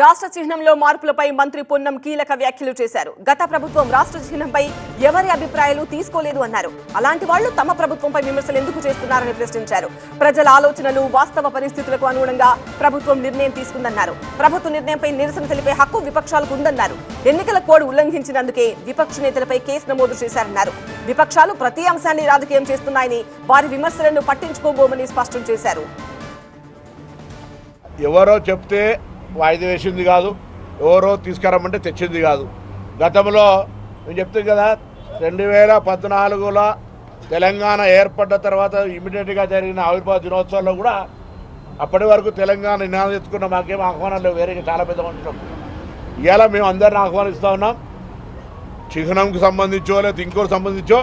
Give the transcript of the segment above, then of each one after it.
రాష్ట్ర చిహ్నంలో మార్పులపై మంత్రి పొన్నం కీలక వ్యాఖ్యలు చేశారు. గత ప్రభుత్వం రాష్ట్ర చిహ్నంపై ఎవరి అభిప్రాయాలు తీసుకోలేదు అన్నారు. అలాంటి వాళ్ళు తమ ప్రభుత్వంపై విమర్శలు ఎందుకు చేస్తున్నారని ప్రశ్నించారు. ప్రజల ఆలోచనలు వాస్తవ పరిస్థితులకు అనుగుణంగా ప్రభుత్వం నిర్ణయం తీసుకుందన్నారు. ప్రభుత్వ నిర్ణయంపై నిరసన తెలిపే హక్కు విపక్షాలకు ఉందన్నారు. ఎన్నికల కోడ్ ఉల్లంఘించినందుకే విపక్ష నేతలపై కేసు నమోదు చేశారన్నారు. విపక్షాలు ప్రతి అంశాన్ని రాజకీయం చేస్తున్నాయని వారి విమర్శలను పట్టించుకోబోమని స్పష్టం చేశారు. ఎవరో చెప్తే వాయిదా వేసింది కాదు. ఎవరో తీసుకురమ్మంటే తెచ్చింది కాదు. గతంలో నేను చెప్తుంది కదా రెండు వేల పద్నాలుగులో తెలంగాణ ఏర్పడ్డ తర్వాత ఇమీడియట్గా జరిగిన ఆవిర్భావ దినోత్సవంలో కూడా అప్పటి వరకు తెలంగాణ నినాదం ఎత్తుకున్న మాకేం ఆహ్వానం లేవు. వేరే చాలా పెద్ద మనుషులు. ఇవాళ మేము అందరిని ఆహ్వానిస్తూ ఉన్నాం. చిహ్నంకు సంబంధించో లేదా ఇంకోటి సంబంధించో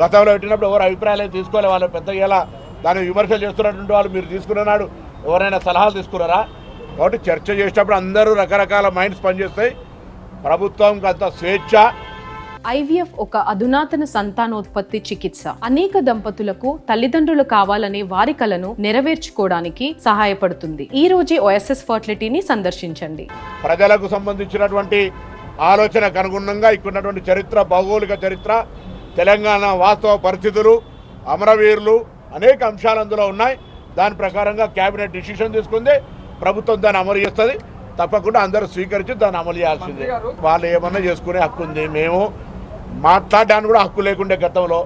గతంలో పెట్టినప్పుడు ఎవరు అభిప్రాయాలు తీసుకోవాలి వాళ్ళు. పెద్ద ఇలా దాన్ని విమర్శలు చేస్తున్నటువంటి వాళ్ళు మీరు తీసుకున్న నాడు ఎవరైనా సలహాలు తీసుకున్నారా? కాబట్టి చర్చ చేసేటప్పుడు అందరూ రకరకాల మైండ్స్ పనిచేస్తాయి. ప్రభుత్వంకి అంత స్వేచ్ఛ. ఐవీఎఫ్ ఒక అధునాతన సంతానోత్పత్తి చికిత్స. అనేక దంపతులకు తల్లిదండ్రులు కావాలనే వారి కలను నెరవేర్చుకోవడానికి సహాయపడుతుంది. ఈ రోజే ఓఎస్ఎస్ ఫర్టిలిటీని సందర్శించండి. ప్రజలకు సంబంధించినటువంటి ఆలోచనకు అనుగుణంగా ఇక్కడున్నటువంటి చరిత్ర భౌగోళిక చరిత్ర తెలంగాణ వాస్తవ పరిస్థితులు అమరవీరులు అనేక అంశాలు అందులో ఉన్నాయి. దాని ప్రకారంగా కేబినెట్ డిసిషన్ తీసుకుంది. ప్రభుత్వం దాన్ని అమలు చేస్తుంది. తప్పకుండా అందరూ స్వీకరించి దాన్ని అమలు చేయాల్సిందే. వాళ్ళు ఏమన్నా చేసుకునే హక్కు ఉంది. మేము మాట్లాడడానికి కూడా హక్కు లేకుండే గతంలో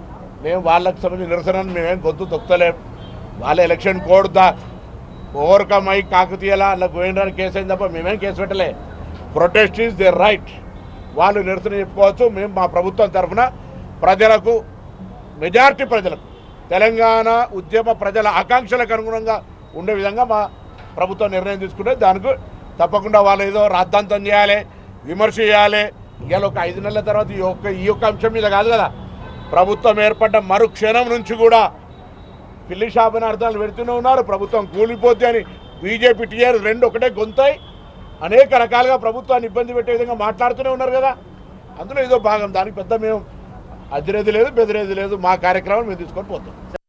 మేము వాళ్ళకి సంబంధించిన నిరసనను మేమేం గొంతు తొక్కలేం వాళ్ళ ఎలక్షన్ కోడ్ దా ఓవర్కమ్ అయి కాకతీయలా అలా గోవిందరాని కేసు అయింది తప్ప మేమేం కేసు పెట్టలే. ప్రొటెస్ట్ ఈజ్ దే రైట్ వాళ్ళు నిరసన చెప్పుకోవచ్చు. మేము మా ప్రభుత్వం తరఫున ప్రజలకు మెజారిటీ ప్రజలకు తెలంగాణ ఉద్యమ ప్రజల ఆకాంక్షలకు అనుగుణంగా ఉండే విధంగా మా ప్రభుత్వం నిర్ణయం తీసుకుంటే దానికి తప్పకుండా వాళ్ళు ఏదో రాద్ధాంతం చేయాలి విమర్శ చేయాలి. ఇవాళ ఒక ఐదు నెలల తర్వాత ఈ ఒక్క ఈ యొక్క అంశం మీద కాదు కదా. ప్రభుత్వం ఏర్పడ్డ మరుక్షణం నుంచి కూడా పిల్లి శాపనార్థాలు పెడుతూనే ఉన్నారు. ప్రభుత్వం కూలిపోద్ది అని బీజేపీ టీఆర్ రెండు ఒకటే గొంతాయి. అనేక రకాలుగా ప్రభుత్వాన్ని ఇబ్బంది పెట్టే విధంగా మాట్లాడుతూనే ఉన్నారు కదా. అందులో ఏదో భాగం. దానికి పెద్ద మేము అదిరేది లేదు బెదిరేది లేదు. మా కార్యక్రమం మేము తీసుకొని పోతాం.